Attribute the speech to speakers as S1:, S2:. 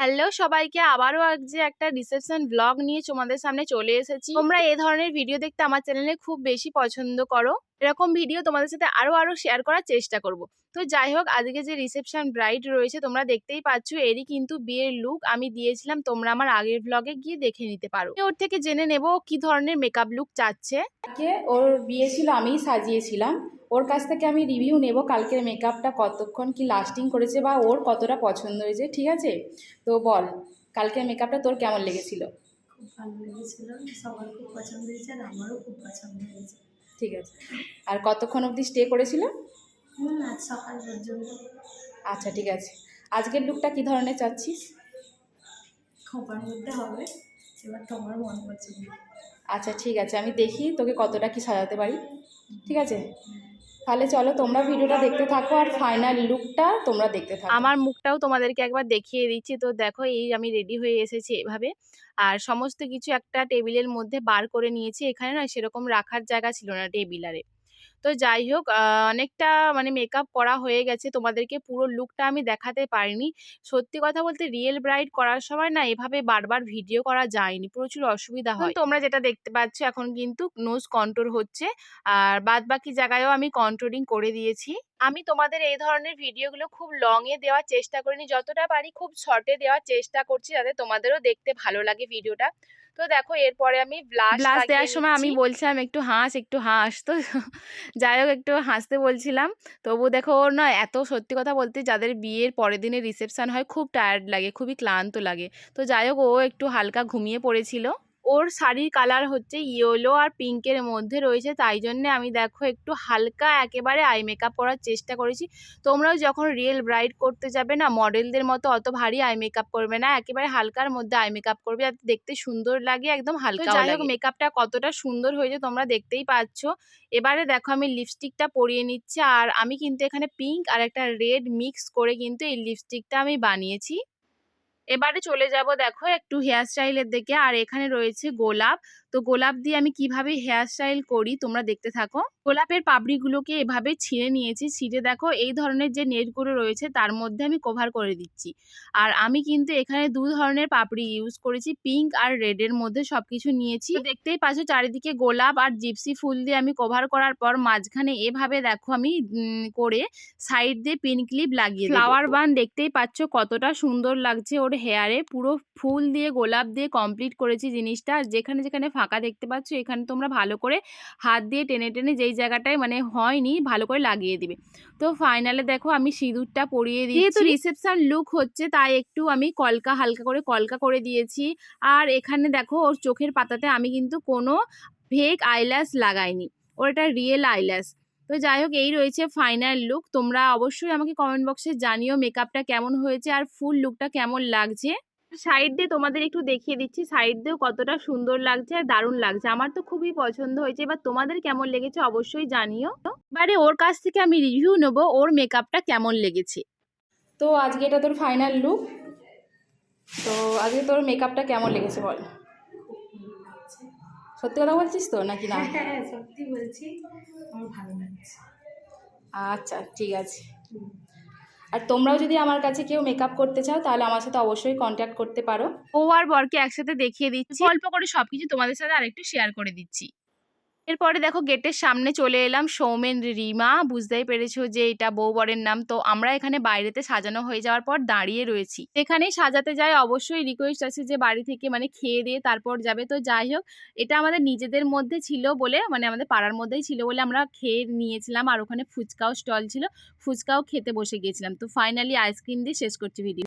S1: Hello সবাইকে, আবারও আজ যে একটা রিসেপশন ব্লগ নিয়ে তোমাদের সামনে চলে এসেছি। তোমরা এ ধরনের ভিডিও দেখতে আমার চ্যানেলে খুব বেশি পছন্দ করো। এরকম ভিডিও তোমাদের সাথে আরও আরও শেয়ার করার চেষ্টা করব। তো যাই হোক, আজকে যে রিসেপশন ব্রাইড রয়েছে, তোমরা দেখতেই পাচ্ছ এরই কিন্তু বিয়ের লুক আমি দিয়েছিলাম। তোমরা আমার আগের ব্লগে গিয়ে দেখে নিতে পারো। ওর থেকে জেনে নেব কি ধরনের মেকআপ লুক চাচ্ছে।
S2: ওর বিয়ে ছিল, আমিই সাজিয়েছিলাম। ওর কাছ থেকে আমি রিভিউ নেব কালকের মেকআপটা কতক্ষণ কি লাস্টিং করেছে বা ওর কতটা পছন্দ হয়েছে ঠিক আছে? তো বল কালকের মেকআপটা তোর কেমন লেগেছিল?
S3: খুব ভালো লেগেছিল সবার খুব পছন্দ হয়েছে আর আমারও খুব পছন্দ হয়েছে।
S2: ঠিক আছে। আর কতক্ষণ অবধি স্টে করেছিল?
S3: আজ সকাল পর্যন্ত।
S2: আচ্ছা ঠিক আছে। আজকের লুকটা কি ধরনের চাচ্ছিস?
S3: খোপার মধ্যে হবে এবার তোমার মন পছন্দ।
S2: আচ্ছা ঠিক আছে আমি দেখি তোকে কতটা কি সাজাতে পারি। ঠিক আছে? তাহলে চলো তোমরা ভিডিওটা দেখতে থাকো আর ফাইনাল লুকটা তোমরা দেখতে থাকো।
S1: আমার মুখটাও তোমাদেরকে একবার দেখিয়ে দিচ্ছি। তো দেখো, এই আমি রেডি হয়ে এসেছি এভাবে। আর সমস্ত কিছু একটা টেবিলের মধ্যে বার করে নিয়েছি। এখানে না সেরকম রাখার জায়গা ছিল না টেবিলারে তো যাই হোক অনেকটা মানে মেকআপ করা হয়ে গেছে। তোমাদেরকে পুরো লুকটা আমি দেখাতে পারিনি। সত্যি কথা বলতে রিয়েল ব্রাইড করার সময় না এভাবে বারবার ভিডিও করা যায়নি। প্রচুর অসুবিধা হয়। তোমরা যেটা দেখতে পাচ্ছ এখন কিন্তু নোজ কন্ট্রোল হচ্ছে। আর বাদ বাকি জায়গায়ও আমি কন্ট্রোলিং করে দিয়েছি। আমি তোমাদের এই ধরনের ভিডিওগুলো খুব লং এ দেওয়ার চেষ্টা করিনি। যতটা পারি খুব শর্টে দেওয়ার চেষ্টা করছি যাতে তোমাদেরও দেখতে ভালো লাগে ভিডিওটা তো দেখো এরপরে আমি ব্লাশ দেওয়ার সময় আমি বলছিলাম একটু হাস একটু হাস। তো যাই হোক একটু হাসতে বলছিলাম। তবু দেখো ওর না এত সত্যি কথা বলতে যাদের বিয়ের পরের দিনে রিসেপশান হয় খুব টায়ার্ড লাগে খুবই ক্লান্ত লাগে। তো যাই হোক ও একটু হালকা ঘুমিয়ে পড়েছিল। ওর শাড়ির কালার হচ্ছে ইয়েলো আর পিঙ্কের মধ্যে রয়েছে। তাই জন্য আমি দেখো একটু হালকা একেবারে আই মেকআপ করার চেষ্টা করেছি। তোমরাও যখন রিয়েল ব্রাইড করতে যাবে না মডেলদের মতো অত ভারী আই মেকআপ করবে না একেবারে হালকার মধ্যে আই মেকআপ করবে। যাতে দেখতে সুন্দর লাগে একদম হালকা যাই হোক মেকআপটা কতটা সুন্দর হয়েছে তোমরা দেখতেই পাচ্ছ। এবারে দেখো আমি লিপস্টিকটা পরিয়ে নিচ্ছি। আর আমি কিন্তু এখানে পিঙ্ক আর একটা রেড মিক্স করে কিন্তু এই লিপস্টিকটা আমি বানিয়েছি। এবারে চলে যাব দেখো একটু হেয়ার স্টাইলের দিকে আর এখানে রয়েছে গোলাপ। তো গোলাপ দিয়ে আমি কীভাবে হেয়ার স্টাইল করি তোমরা দেখতে থাকো। গোলাপের পাপড়িগুলোকে এভাবে ছিঁড়ে নিয়েছি ছিঁড়ে দেখো এই ধরনের যে নেটগুলো রয়েছে তার মধ্যে আমি কভার করে দিচ্ছি। আর আমি কিন্তু এখানে দু ধরনের পাপড়ি ইউজ করেছি পিঙ্ক আর রেডের মধ্যে সবকিছু নিয়েছি। দেখতেই পাচ্ছ চারিদিকে গোলাপ আর জিপসি ফুল দিয়ে আমি কভার করার পর মাঝখানে এভাবে দেখো আমি করে সাইড দিয়ে পিন ক্লিপ লাগিয়ে ফ্লাওয়ার বান দেখতেই পাচ্ছ কতটা সুন্দর লাগছে ওর হেয়ারে পুরো ফুল দিয়ে গোলাপ দিয়ে কমপ্লিট করেছি জিনিসটা। আর যেখানে যেখানে ফাঁকা দেখতে পাচ্ছ এখানে তোমরা ভালো করে হাত দিয়ে টেনে টেনে যেই জায়গাটায় মানে হয়নি ভালো করে লাগিয়ে দিবে। তো ফাইনালে দেখো আমি সিঁদুরটা পরিয়ে দিই যেহেতু রিসেপশন লুক হচ্ছে তাই একটু আমি কলকা হালকা করে কলকা করে দিয়েছি। আর এখানে দেখো ওর চোখের পাতাতে আমি কিন্তু কোনো ফেক আইল্যাশ লাগাইনি। ওর এটা রিয়েল আইল্যাশ তো যাই হোক এই রয়েছে ফাইনাল লুক তোমরা অবশ্যই আমাকে কমেন্ট বক্সে জানিও মেকআপটা কেমন হয়েছে আর ফুল লুকটা কেমন লাগছে। সাইড দিয়ে তোমাদের একটু দেখিয়ে দিচ্ছি সাইড দিয়েও কতটা সুন্দর লাগছে আর দারুণ লাগছে। আমার তো খুবই পছন্দ হয়েছে এবার তোমাদের কেমন লেগেছে অবশ্যই জানিও। এবারে ওর কাছ থেকে আমি রিভিউ নেব ওর মেকআপটা কেমন লেগেছে।
S2: তো আজকে এটা তোর ফাইনাল লুক তো আজকে তোর মেকআপটা কেমন লেগেছে বল? সত্যি কথা বলছিস তো নাকি না?
S3: হ্যাঁ সত্যি বলছি। আমার ভালো লাগছে।
S2: আচ্ছা ঠিক আছে। আর তোমরাও যদি আমার কাছে কেউ মেকআপ করতে চাও তাহলে আমার সাথে অবশ্যই কন্ট্যাক্ট করতে পারো।
S1: ও আর বরকে একসাথে দেখিয়ে দিচ্ছি। অল্প করে সবকিছু তোমাদের সাথে আরেকটু শেয়ার করে দিচ্ছি। এরপরে দেখো গেটের সামনে চলে এলাম, সৌমেন, রিমা, বুঝতেই পেরেছ যে এটা বউ বরের নাম। তো আমরা এখানে বাইরেতে সাজানো হয়ে যাওয়ার পর দাঁড়িয়ে রয়েছি। এখানেই সাজাতে যায় অবশ্যই রিকোয়েস্ট আছে যে বাড়ি থেকে মানে খেয়ে দিয়ে তারপর যাবে। তো যাই হোক, এটা আমাদের নিজেদের মধ্যে ছিল বলে মানে আমাদের পাড়ার মধ্যেই ছিল বলে আমরা খেয়ে নিয়েছিলাম। আর ওখানে ফুচকাও স্টল ছিল। ফুচকাও খেতে বসে গিয়েছিলাম। তো ফাইনালি আইসক্রিম দিয়ে শেষ করছি ভিডিও